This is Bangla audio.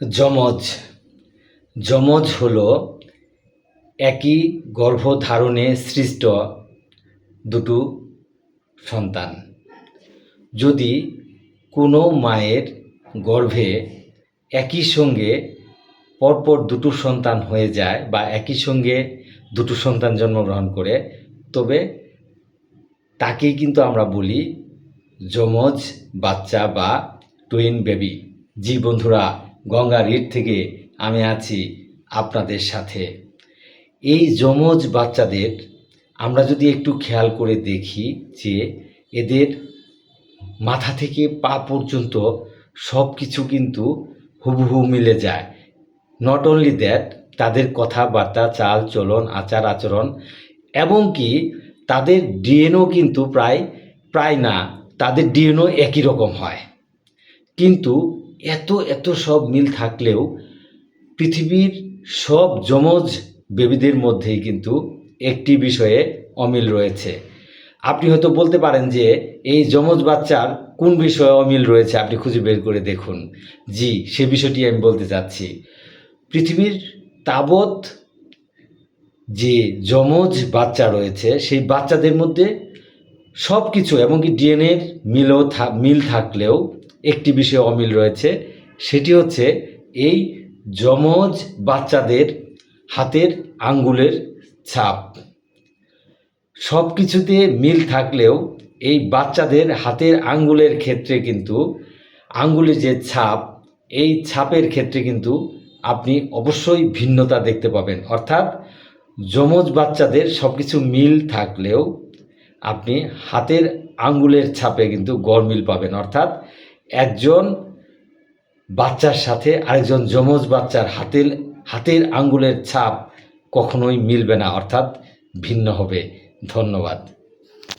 যমজ। যমজ হলো একই গর্ভধারণে সৃষ্ট দুটো সন্তান। যদি কোনো মায়ের গর্ভে একই সঙ্গে পরপর দুটো সন্তান হয়ে যায় বা একই সঙ্গে দুটো সন্তান জন্মগ্রহণ করে, তবে তাকেই কিন্তু আমরা বলি যমজ বাচ্চা বা টুইন বেবি জি বন্ধুরা গঙ্গা রিট থেকে আমি আছি আপনাদের সাথে। এই যমজ বাচ্চাদের আমরা যদি একটু খেয়াল করে দেখি যে এদের মাথা থেকে পা পর্যন্ত সব কিছু কিন্তু হুবহু মিলে যায়। নট অনলি দ্যাট তাদের কথাবার্তা চাল চলন আচার আচরণ এবং কি তাদের ডিএনও কিন্তু প্রায় প্রায় না, তাদের ডিএনও একই রকম হয়। কিন্তু এত এত সব মিল থাকলেও পৃথিবীর সব যমজ বেবিদের মধ্যেই কিন্তু একটি বিষয়ে অমিল রয়েছে। আপনি হয়তো বলতে পারেন যে এই যমজ বাচ্চার কোন বিষয়ে অমিল রয়েছে আপনি খুঁজে বের করে দেখুন। জি, সে বিষয়টি আমি বলতে চাচ্ছি। পৃথিবীর তাবৎ যে যমজ বাচ্চা রয়েছে, সেই বাচ্চাদের মধ্যে সব কিছু এমনকি ডিএনএর মিলও মিল থাকলেও একটি বিষয়ে অমিল রয়েছে, সেটি হচ্ছে এই যমজ বাচ্চাদের হাতের আঙ্গুলের ছাপ। সব কিছুতে মিল থাকলেও এই বাচ্চাদের হাতের আঙ্গুলের ক্ষেত্রে কিন্তু আঙ্গুলের যে ছাপ, এই ছাপের ক্ষেত্রে কিন্তু আপনি অবশ্যই ভিন্নতা দেখতে পাবেন। অর্থাৎ যমজ বাচ্চাদের সব কিছু মিল থাকলেও আপনি হাতের আঙ্গুলের ছাপে কিন্তু গড়মিল পাবেন। অর্থাৎ একজন বাচ্চার সাথে আরেকজন যমজ বাচ্চার হাতের হাতের আঙ্গুলের ছাপ কখনোই মিলবে না, অর্থাৎ ভিন্ন হবে। ধন্যবাদ।